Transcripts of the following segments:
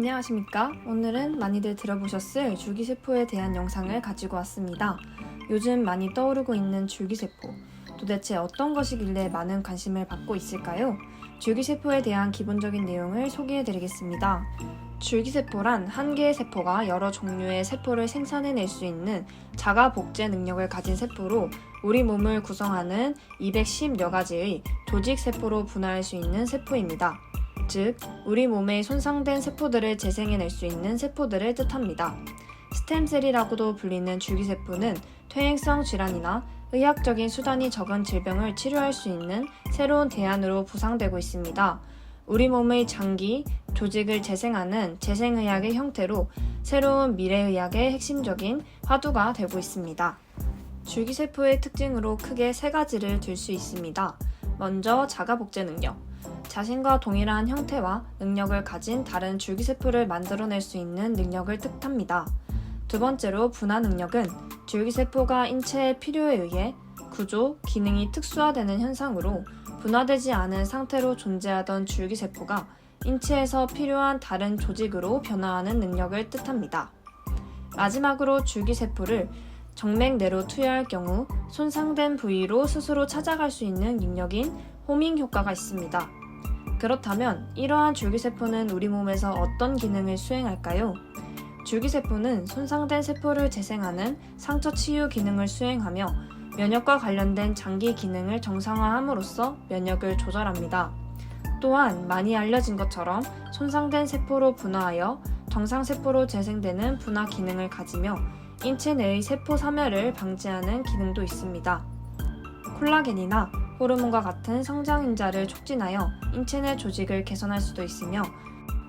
안녕하십니까? 오늘은 많이들 들어보셨을 줄기세포에 대한 영상을 가지고 왔습니다. 요즘 많이 떠오르고 있는 줄기세포. 도대체 어떤 것이길래 많은 관심을 받고 있을까요? 줄기세포에 대한 기본적인 내용을 소개해 드리겠습니다. 줄기세포란 한 개의 세포가 여러 종류의 세포를 생산해낼 수 있는 자가 복제 능력을 가진 세포로 우리 몸을 구성하는 210여 가지의 조직 세포로 분화할 수 있는 세포입니다. 즉, 우리 몸의 손상된 세포들을 재생해낼 수 있는 세포들을 뜻합니다. 스템셀이라고도 불리는 줄기세포는 퇴행성 질환이나 의학적인 수단이 적은 질병을 치료할 수 있는 새로운 대안으로 부상되고 있습니다. 우리 몸의 장기, 조직을 재생하는 재생의학의 형태로 새로운 미래의학의 핵심적인 화두가 되고 있습니다. 줄기세포의 특징으로 크게 세 가지를 들 수 있습니다. 먼저 자가복제 능력. 자신과 동일한 형태와 능력을 가진 다른 줄기세포를 만들어낼 수 있는 능력을 뜻합니다. 두 번째로 분화 능력은 줄기세포가 인체의 필요에 의해 구조, 기능이 특수화되는 현상으로 분화되지 않은 상태로 존재하던 줄기세포가 인체에서 필요한 다른 조직으로 변화하는 능력을 뜻합니다. 마지막으로 줄기세포를 정맥 내로 투여할 경우 손상된 부위로 스스로 찾아갈 수 있는 능력인 호밍 효과가 있습니다. 그렇다면 이러한 줄기세포는 우리 몸에서 어떤 기능을 수행할까요? 줄기세포는 손상된 세포를 재생하는 상처 치유 기능을 수행하며 면역과 관련된 장기 기능을 정상화함으로써 면역을 조절합니다. 또한 많이 알려진 것처럼 손상된 세포로 분화하여 정상 세포로 재생되는 분화 기능을 가지며 인체 내의 세포 사멸을 방지하는 기능도 있습니다. 콜라겐이나 호르몬과 같은 성장 인자를 촉진하여 인체 내 조직을 개선할 수도 있으며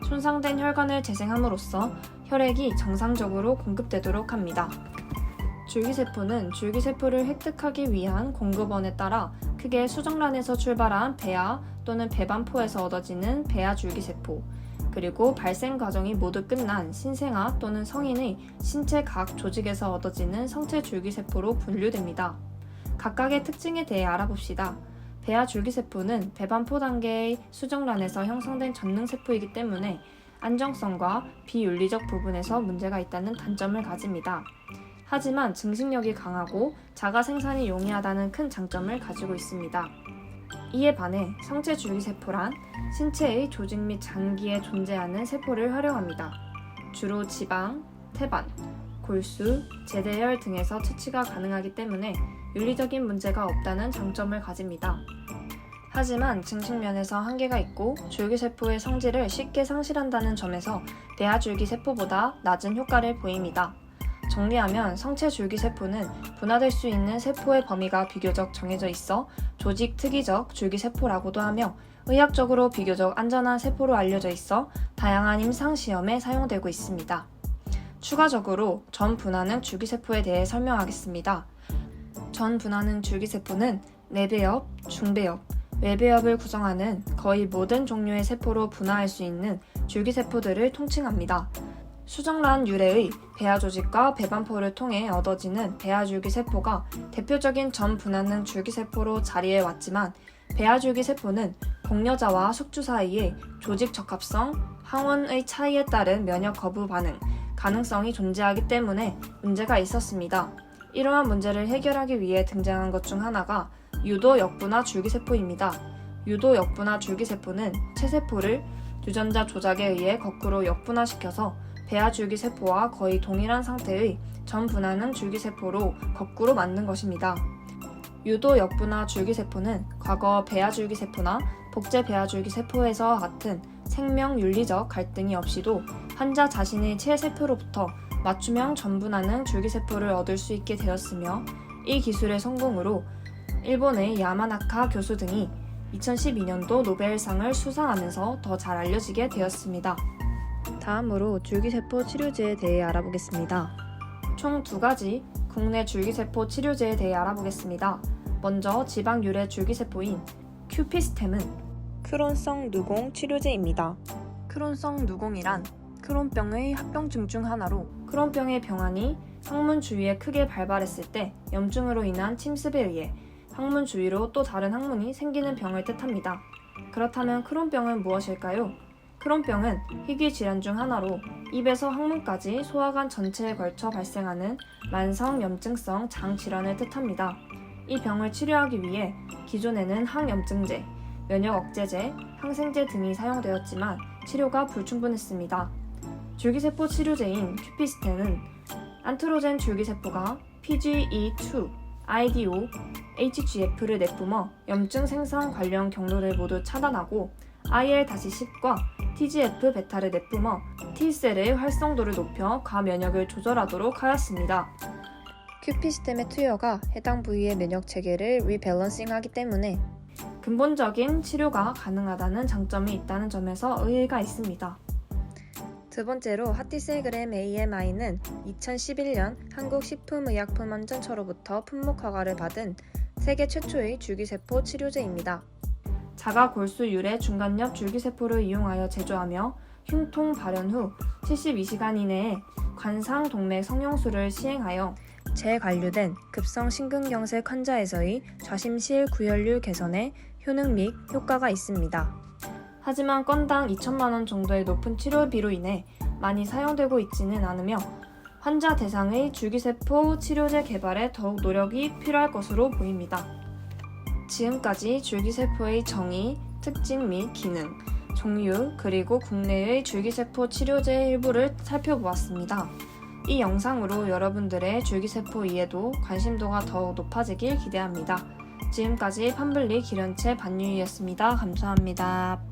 손상된 혈관을 재생함으로써 혈액이 정상적으로 공급되도록 합니다. 줄기세포는 줄기세포를 획득하기 위한 공급원에 따라 크게 수정란에서 출발한 배아 또는 배반포에서 얻어지는 배아 줄기세포, 그리고 발생 과정이 모두 끝난 신생아 또는 성인의 신체 각 조직에서 얻어지는 성체 줄기세포로 분류됩니다. 각각의 특징에 대해 알아봅시다. 배아 줄기세포는 배반포 단계의 수정란에서 형성된 전능세포이기 때문에 안정성과 비윤리적 부분에서 문제가 있다는 단점을 가집니다. 하지만 증식력이 강하고 자가 생산이 용이하다는 큰 장점을 가지고 있습니다. 이에 반해 성체 줄기세포란 신체의 조직 및 장기에 존재하는 세포를 활용합니다. 주로 지방, 태반, 골수, 제대혈 등에서 채취가 가능하기 때문에 윤리적인 문제가 없다는 장점을 가집니다. 하지만 증식면에서 한계가 있고 줄기세포의 성질을 쉽게 상실한다는 점에서 대하줄기세포보다 낮은 효과를 보입니다. 정리하면 성체 줄기세포는 분화될 수 있는 세포의 범위가 비교적 정해져 있어 조직 특이적 줄기세포라고도 하며 의학적으로 비교적 안전한 세포로 알려져 있어 다양한 임상 시험에 사용되고 있습니다. 추가적으로 전 분화능 줄기세포에 대해 설명하겠습니다. 전 분화능 줄기세포는 내배엽, 중배엽, 외배엽을 구성하는 거의 모든 종류의 세포로 분화할 수 있는 줄기세포들을 통칭합니다. 수정란 유래의 배아 조직과 배반포를 통해 얻어지는 배아 줄기세포가 대표적인 전 분화능 줄기세포로 자리해 왔지만 배아 줄기세포는 공여자와 숙주 사이의 조직 적합성, 항원의 차이에 따른 면역 거부 반응, 가능성이 존재하기 때문에 문제가 있었습니다. 이러한 문제를 해결하기 위해 등장한 것 중 하나가 유도 역분화 줄기세포입니다. 유도 역분화 줄기세포는 체세포를 유전자 조작에 의해 거꾸로 역분화시켜서 배아 줄기세포와 거의 동일한 상태의 전 분화능 줄기세포로 거꾸로 만든 것입니다. 유도 역분화 줄기세포는 과거 배아 줄기세포나 복제 배아 줄기세포에서 같은 생명 윤리적 갈등이 없이도 환자 자신의 체세포로부터 맞춤형 전분하는 줄기세포를 얻을 수 있게 되었으며 이 기술의 성공으로 일본의 야마나카 교수 등이 2012년도 노벨상을 수상하면서 더 잘 알려지게 되었습니다. 다음으로 줄기세포 치료제에 대해 알아보겠습니다. 총 두 가지 국내 줄기세포 치료제에 대해 알아보겠습니다. 먼저 지방 유래 줄기세포인 큐피스템은 크론성 누공 치료제입니다. 크론성 누공이란 크론병의 합병증 중 하나로 크론병의 병환이 항문 주위에 크게 발발했을 때 염증으로 인한 침습에 의해 항문 주위로 또 다른 항문이 생기는 병을 뜻합니다. 그렇다면 크론병은 무엇일까요? 크론병은 희귀 질환 중 하나로 입에서 항문까지 소화관 전체에 걸쳐 발생하는 만성 염증성 장 질환을 뜻합니다. 이 병을 치료하기 위해 기존에는 항염증제, 면역 억제제, 항생제 등이 사용되었지만 치료가 불충분했습니다. 줄기세포 치료제인 큐피스텐은 안트로젠 줄기세포가 PGE2, IDO, HGF를 내뿜어 염증 생성 관련 경로를 모두 차단하고 IL-10과 TGF 베타를 내뿜어 T셀의 활성도를 높여 과면역을 조절하도록 하였습니다. 큐피스템의 투여가 해당 부위의 면역 체계를 리밸런싱하기 때문에 근본적인 치료가 가능하다는 장점이 있다는 점에서 의의가 있습니다. 두 번째로 하티셀그램 AMI는 2011년 한국식품의약품안전처로부터 품목 허가를 받은 세계 최초의 줄기세포 치료제입니다. 자가 골수 유래 중간엽 줄기세포를 이용하여 제조하며 흉통 발현 후 72시간 이내에 관상 동맥 성형수를 시행하여 재관류된 급성 심근경색 환자에서의 좌심실 구혈류 개선에 효능 및 효과가 있습니다. 하지만 건당 2천만 원 정도의 높은 치료비로 인해 많이 사용되고 있지는 않으며 환자 대상의 줄기세포 치료제 개발에 더욱 노력이 필요할 것으로 보입니다. 지금까지 줄기세포의 정의, 특징 및 기능, 종류, 그리고 국내의 줄기세포 치료제 일부를 살펴보았습니다. 이 영상으로 여러분들의 줄기세포 이해도, 관심도가 더욱 높아지길 기대합니다. 지금까지 판블리 기련체 반유이였습니다. 감사합니다.